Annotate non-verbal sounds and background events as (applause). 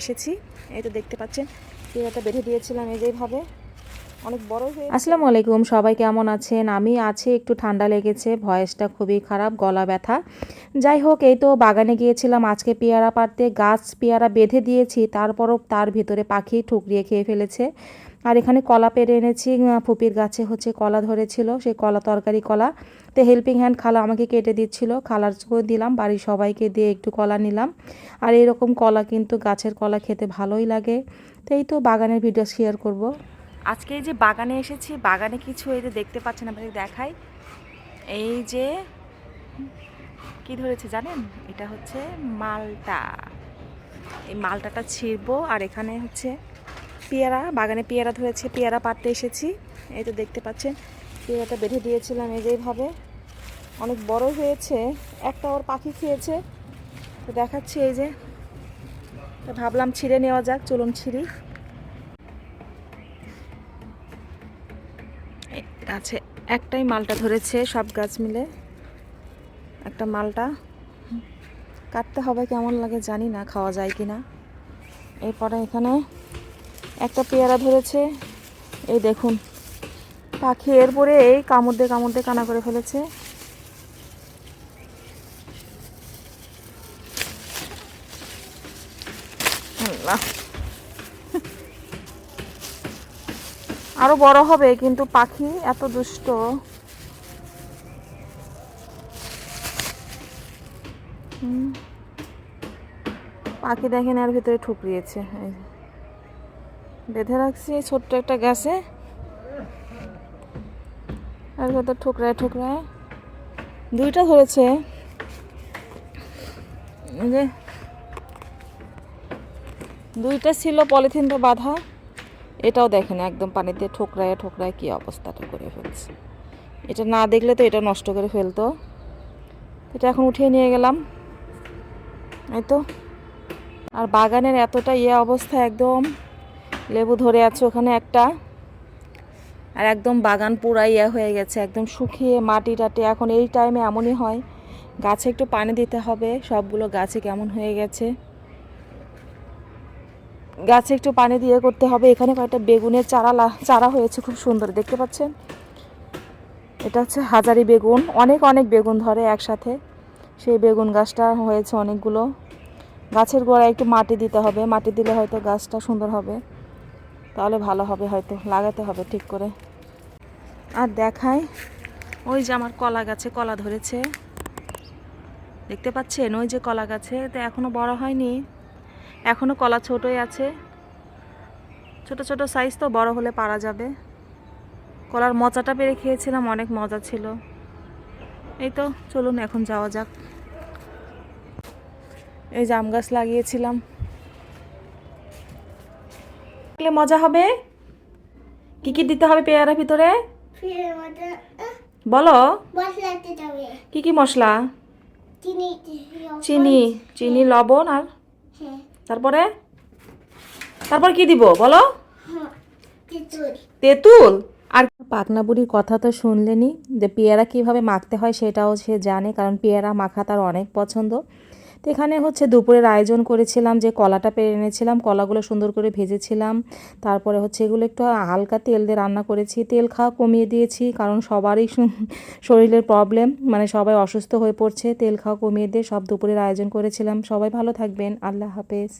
এসেছি। এই তো দেখতে পাচ্ছেন পেয়ারাটা বেঁধে দিয়েছিলাম এই যেভাবে অনেক বড় হয়ে আসসালামু আলাইকুম, সবাই কেমন আছেন? আমি আছি, একটু ঠান্ডা লেগেছে, ভয়েসটা খুবই খারাপ, গলা ব্যথা। যাই হোক, এই তো বাগানে গিয়েছিলাম, আজকে পেয়ারা পাড়তে গাছ পেয়ারা বেঁধে দিয়েছি, তারপরও তার ভিতরে পাখি ঠুকরিয়ে খেয়ে ফেলেছে। আর এখানে কলা পেরে এনেছি ফুপির গাছে হচ্ছে কলা ধরেছিল সেই কলা তরকারি কলা। তো হেল্পিং হ্যান্ড খালা আমাকে কেটে দিচ্ছিল, খালার দিলাম, বাড়ির সবাইকে দিয়ে একটু কলা নিলাম। আর এরকম কলা কিন্তু গাছের কলা খেতে ভালোই লাগে। তো এই তো বাগানের ভিডিও শেয়ার করব। আজকে এই যে বাগানে এসেছি, বাগানে কিছু এই যে দেখতে পাচ্ছেন আপনাকে দেখাই। এই যে, কি ধরেছে জানেন? এটা হচ্ছে মালটা। এই মালটাটা ছিঁড়বো, আর এখানে হচ্ছে পেয়ারা, বাগানে পেয়ারা ধরেছে, পেয়ারা পাড়তে এসেছি। এই তো দেখতে পাচ্ছেন, পেয়ারাটা বেঁধে দিয়েছিলাম এই যেভাবে অনেক বড় হয়েছে, একটা ওর পাখি খেয়েছে। তো দেখাচ্ছি এই যে। তো ভাবলাম ছিঁড়ে নেওয়া যাক, চলুন ছিঁড়ি। আছে, একটাই মালটা ধরেছে সব গাছ মিলে। একটা মালটা। কাটতে হবে কেমন লাগে জানি না, খাওয়া যায় কি না এরপরে এখানে একটা পেয়ারা ধরেছে। এই দেখুন, পাখি এরপরে এই কামড় দিয়ে কামড় দিয়ে কানা করে ফেলেছে। আরও বড় হবে, কিন্তু পাখি এত দুষ্ট। পাখি দেখেন এর ভিতরে ঠুকরিয়েছে। বেঁধে রাখছি, ছোট্ট একটা গাছে। এর ভেতর ঠোকরায় ঠোকরায়। দুইটা ধরেছে। যে। দুইটা ছিল পলিথিনটা বাঁধা। এটাও দেখেন একদম পানিতে ঠোকরায় ঠোকরায় কী অবস্থাটা করে ফেলছে। এটা না দেখলে তো এটা নষ্ট করে ফেলতো। এটা এখন উঠিয়ে নিয়ে গেলাম। এই তো। আর বাগানের এতটা ইয়ে অবস্থা একদম লেবু ধরে আছে ওখানে একটা। আর একদম বাগান পুরা ইয়ে হয়ে গেছে, একদম শুকিয়ে মাটি টাটি। এখন এই টাইমে এমনই হয়, গাছে একটু পানি দিতে হবে, সবগুলো গাছে কেমন হয়ে গেছে। গাছে একটু পানি দিয়ে করতে হবে, এখানে কয়েকটা বেগুনের চারা চারা হয়েছে খুব সুন্দর, দেখতে পাচ্ছেন? এটা হচ্ছে হাজারি বেগুন, অনেক অনেক বেগুন ধরে একসাথে। সেই বেগুন গাছটা হয়েছে অনেকগুলো। গাছের গোড়ায় একটু মাটি দিতে হবে, মাটি দিলে হয়তো গাছটা সুন্দর হবে। তাহলে ভালো হবে হয়তো, লাগাতে হবে ঠিক করে। আর দেখাই, ওই যে আমার কলা গাছে কলা ধরেছে। দেখতে পাচ্ছেন? ওই যে কলা গাছে তো এখনও বড় হয়নি। এখনও কলা ছোটই আছে। ছোট ছোট সাইজ তো বড় হলে পারা যাবে। কলার মজাটা পেরে খেয়েছিলাম, অনেক মজা ছিল। এই তো, চলুন এখন যাওয়া যাক। এই জাম গাছ লাগিয়েছিলাম। দেখলে মজা হবে? কি কি দিতে হবে পেয়ারার ভিতরে? বলো। কি কি মশলা? চিনি চিনি লবণ। আর হ্যাঁ। তারপরে? তারপর কি দিব বলো? হ্যাঁ তেঁতুল। তেঁতুল? আর পাকনা বুড়ির কথা তো শুনলেনি যে পেয়ারা কীভাবে মাখতে হয় সেটাও সে জানে কারণ পেয়ারা মাখা তার অনেক পছন্দ। তো এখানে হচ্ছে দুপুরের আয়োজন করেছিলাম, যে কলাটা পেরে এনেছিলাম, কলাগুলো সুন্দর করে ভেজেছিলাম। তারপরে হচ্ছে এগুলো একটু হালকা তেল দিয়ে রান্না করেছি। তেল খাওয়া কমিয়ে দিয়েছি, কারণ সবারই (laughs) শরীরের প্রবলেম মানে সবাই অসুস্থ হয়ে পড়ছে। তেল খাওয়া কমিয়ে দিয়ে সব দুপুরের আয়োজন করেছিলাম। সবাই ভালো থাকবেন। আল্লাহ হাফেজ।